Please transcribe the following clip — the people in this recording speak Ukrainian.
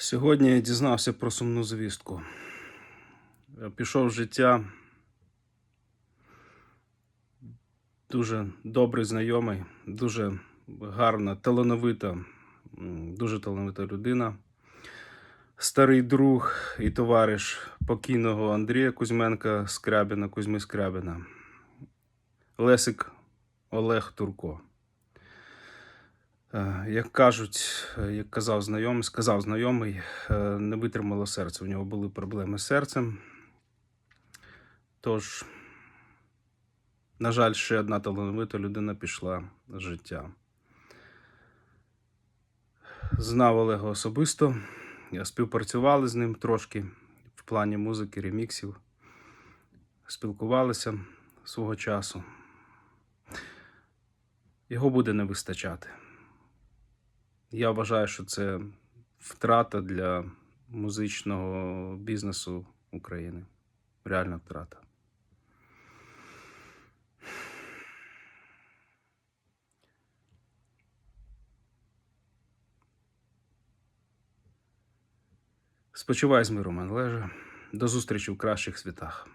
Сьогодні я дізнався про сумну звістку. Пішов з життя дуже добрий знайомий, дуже гарна, талановита, дуже талановита людина. Старий друг і товариш покійного Андрія Кузьменка Скрябіна, Кузьми Скрябіна. Лесик Олег Турко. Е, Як кажуть, е, як казав знайомий, сказав знайомий, е, не витримало серце. У нього були проблеми з серцем. Тож, на жаль, ще одна талановита людина пішла з життя. Знав Олега особисто. Я співпрацювали з ним трошки в плані музики, реміксів. Спілкувалися свого часу. Його буде не вистачати. Я вважаю, що це втрата для музичного бізнесу України. Реальна втрата. Спочивай з миром, Анлеже. До зустрічі в кращих світах.